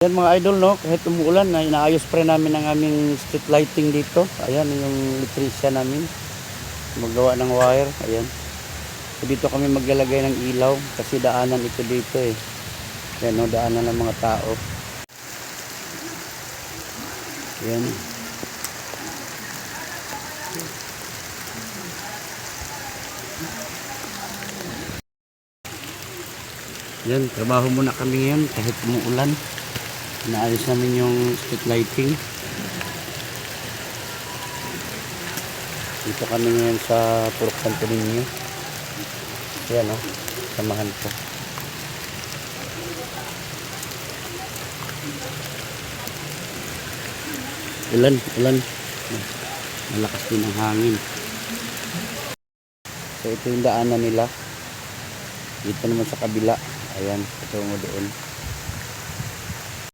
Yan mga idol no, kahit umuulan na inaayos pa rin namin ang aming street lighting dito. Ayan yung electrician namin. Magawa ng wire, ayan. So, dito kami maglalagay ng ilaw kasi daanan ito dito eh. Yan no, daanan ng mga tao. Yan. Yan, trabaho muna kami ngayon kahit umuulan. Inaayos namin yung street lighting. Dito kami ngayon sa Purok Santo Niño. Yan o, samahan ko. Ulan, ulan. Malakas din ang hangin. So ito yung daanan nila. Dito naman sa kabila. Ayan, patungo doon.